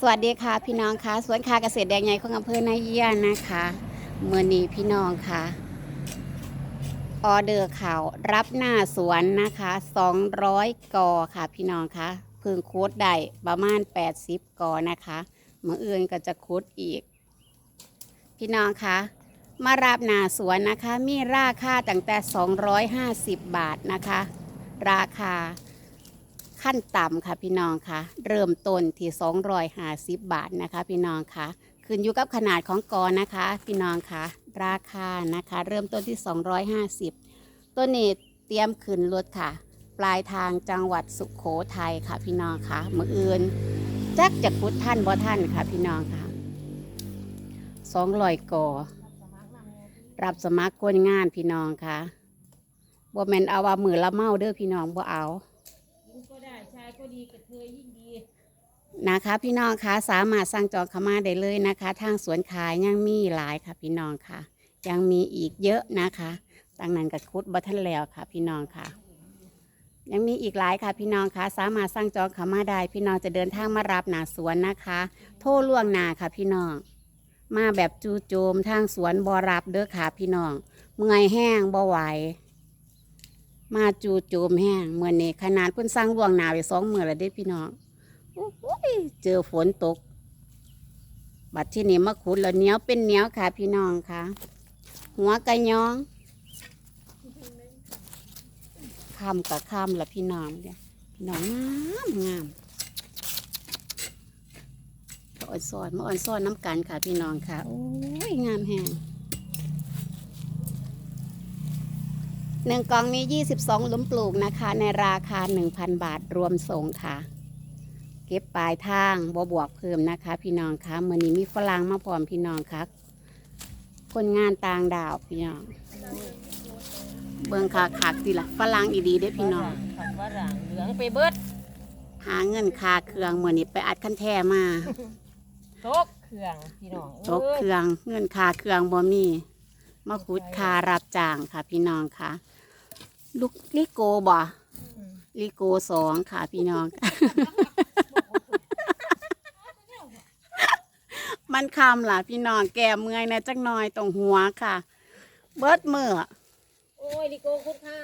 สวัสดีค่ะพี่น้องค่ะสวนคาเกษตรแดงใหญ่ของอำเภอนาเยียนะคะเมื่อนี้พี่น้องค่ะออเดอร์ข่าวรับหน้าสวนนะคะ200กอค่ะพี่น้องค่ะเพึ่งคูดได้ประมาณ 80กอนะคะเมื่ออื่นก็จะคูดอีก พี่น้องค่ะมารับหน้าสวนนะคะ มีราคาตั้งแต่ 250 บาทนะคะ ราคา ขั้นต่ำค่ะพี่น้องค่ะ เริ่มต้นที่250 บาทนะคะ พี่น้องค่ะขึ้นอยู่กับขนาดของกอนะคะ พี่น้องค่ะ ราคานะคะ เริ่มต้นที่ 250 ตัวนี้เตรียมขึ้นรถค่ะ ปลายทางจังหวัดสุขโขทัยค่ะ พี่น้องค่ะมืออื่นจักจะพุดท่านบ่ท่านค่ะ พี่น้องค่ะ200กอรับสมัครคนงานพี่น้องค่ะบ่แม่นเอาว่ามือละเมาเด้อพี่น้องบ่เอา หญิงก็ได้ชายก็ ดีกระเทยยิ่งดีนะคะ พี่น้องคะสามารถสั่งจองเข้ามาได้เลยนะคะ ทางสวนขายยังมีหลายค่ะ พี่น้องค่ะ ยังมีอีกเยอะนะคะดังนั้นกับคุดบัทันแล้วค่ะ พี่น้องค่ะ ยังมีอีกหลายค่ะ พี่น้องคะสามารถสั่งจองเข้ามาได้ พี่น้องจะเดินทางมารับหนาสวนนะคะ โทรล่วงหนาค่ะ พี่น้อง มาแบบจูโจมทางสวนบอรับเด้อค่ะ พี่น้องเมื่อยแห้งบ่ไหว มาจูโจมแห้งเมื่อนี้ขนาดเพิ่นสร้างล่วงหนาไปสองมื้อแล้วเด้พี่น้องโอ้โหเจอฝนตก บัดที่นี่มะขุดแล้วเหนียวเป็นเหนียวค่ะ พี่น้องค่ะ หัวกระยองคำกับคำละพี่น้องเนี่ยพี่น้องงามงามอ่อนซอนมาอ่อนซอนน้ำกันค่ะพี่น้องค่ะโอ้ยงามแหง หนึ่งกล่องมี 22 หลุมปลูกนะคะ ในราคา 1,000 บาทรวมส่งค่ะ เก็บปลายทางบวบวกเพิ่มนะคะ พี่น้องคะเมื่อนี้มีฝรั่งมาพร้อมพี่น้องคะคนงานต่างดาวพี่น้อง เบิ่งขาขากสิละฝรั่งอีดีเด้อพี่น้องผักว่าหลังเหลืองไปเบิดหาเงินคาเครื่องเมื่อนี้ไปอัดคันแท้มาตกเครื่องพี่น้องตกเครื่องเงินคาเครื่องบ่มีมาขุดคารับจ้างค่ะพี่น้องค่ะ ลูกลิโกบ่ลิโกสองค่ะพี่น้อง มันคำล่ะพี่น้องแก่เมื่อยนะจักหน่อยตรงหัวค่ะ เบิดมือโอ้ยดิโก้คุณค่ะ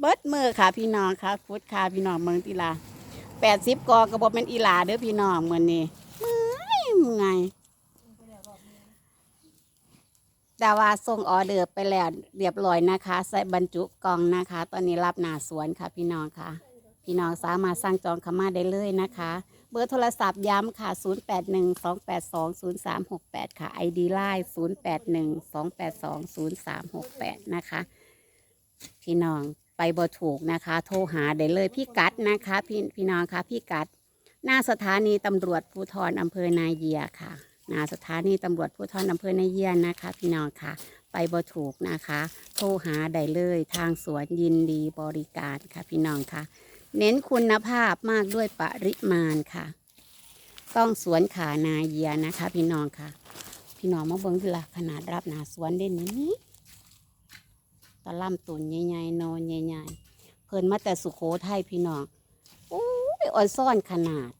เบิดมือค่ะพี่น้องค่ะคุดค่ะพี่น้องเมืองติลาแปดสิบกอกระบอกเป็นอีหลาเด้อพี่น้องเหมือนนี้เมื่อยเมื่อย แต่ว่าส่งออเดอร์ไปแล้วเรียบร้อยนะคะ ใส่บรรจุกล่องนะคะ ตอนนี้รับหนาสวนค่ะ พี่น้องค่ะ พี่น้องสามารถสั่งจองขามาได้เลยนะคะ เบอร์โทรศัพท์ย้ำค่ะ 0812820368 ค่ะ ID Line 0812820368 นะคะ พี่น้องไปบ่ถูกนะคะ โทรหาได้เลยพี่กัดนะคะ พี่พี่น้องคะพี่กัด หน้าสถานีตำรวจภูธรอำเภอนาเยียค่ะ น้าสถานีตำรวจภูธรอนอำเภอในเยี่ยนนะคะ พี่น้องค่ะ ไปบ่ถูกนะคะ โทรหาได้เลยทางสวนยินดีบริการค่ะ พี่น้องค่ะ เน้นคุณภาพมากด้วยปริมาณค่ะ ต้องสวนขานาเยียนะคะ พี่น้องค่ะ พี่น้องมาเบิ้งละขนาดรับหนาสวนเด่นนี้ตะล่ำตุนใหญ่ๆโนนใหญ่ๆเพิ่นมาแต่สุโขทัยพี่น้องโอ้ยอ่อนซ่อนขนาด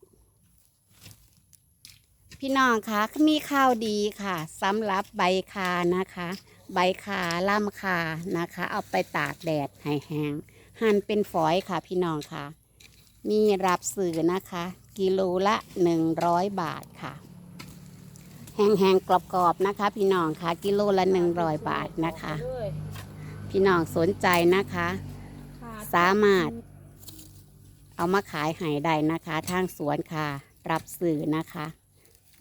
พี่น้องคะมีข่าวดีค่ะสำหรับใบคานะคะ ใบคาล่ำคานะคะ เอาไปตากแดดให้แห้งหั่นเป็นฝอยค่ะพี่น้องค่ะ มีรับสื่อนะคะ กิโลละหนึ่งร้อยบาทค่ะ แห้งๆกรอบๆนะคะ พี่น้องค่ะ กิโลละหนึ่งร้อยบาทนะคะ พี่น้องสนใจนะคะ สามารถ เอามาขายให้ได้นะคะ ทางสวนค่ะ รับสื่อนะคะ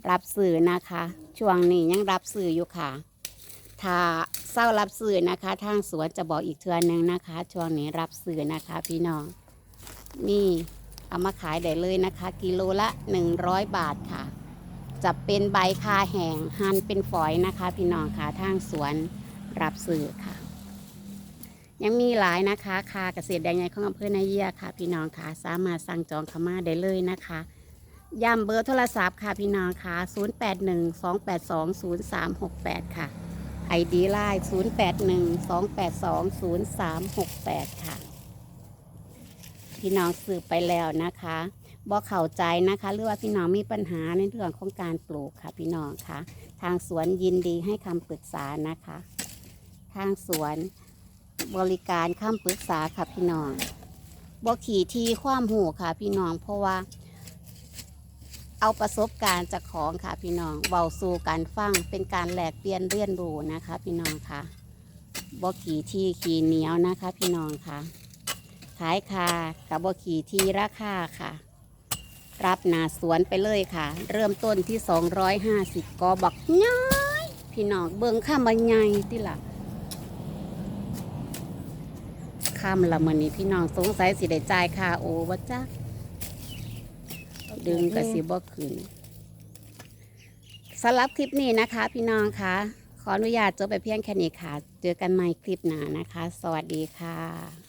รับสื่อนะคะ ช่วงนี้ยังรับสื่ออยู่ค่ะ ถ้าเศร้ารับสื่อนะคะ ทางสวนจะบอกอีกเทือนหนึ่งนะคะ ช่วงนี้รับสื่อนะคะ พี่น้อง นี่เอามาขายได้เลยนะคะ กิโลละ 100 บาทค่ะ จะเป็นใบคาแห้งหั่นเป็นฝอยนะคะ พี่น้องค่ะทางสวนรับสื่อค่ะ ยังมีหลายนะคะคาเกษตรแดงใหญ่ของอำเภอนาเยียค่ะ พี่น้องค่ะ สามารถสั่งจองข้ามาได้เลยนะคะ ย้ำเบอร์โทรศัพท์ค่ะพี่น้องค่ะ 0812820368 ค่ะ ID ไลน์0812820368 ค่ะ พี่น้องสืบไปแล้วนะคะบ่เข้าใจนะคะ หรือว่าพี่น้องมีปัญหาในเรื่องของการปลูกค่ะ พี่น้องค่ะ ทางสวนยินดีให้คำปรึกษานะคะ ทางสวนบริการคำปรึกษาค่ะพี่น้องบ่ขี่ทีความหูค่ะ พี่น้องเพราะว่า เอาประสบการณ์จากของค่ะพี่น้องเบาสู่การฟังเป็นการแลกเปลี่ยนเรียนรู้นะคะ พี่น้องค่ะบ่ขี่ที่ขี่เหนียวนะคะ พี่น้องค่ะ ขายคากับบ่ขี่ที่ราคาค่ะ รับนาสวนไปเลยค่ะ เริ่มต้นที่ 250กอบักย้อยพี่น้องเบิ่งข้ามมันใหญ่ที่ละข้ามละมันนี้พี่น้องสงสัยสิได้จ่ายค่าโอวะจ๊ะ ดึงกระสีบ่ขึ้นสำหรับคลิปนี้นะคะ พี่น้องคะขออนุญาตจบไปเพียงแค่นี้ค่ะ เจอกันใหม่คลิปหน้านะคะ สวัสดีค่ะ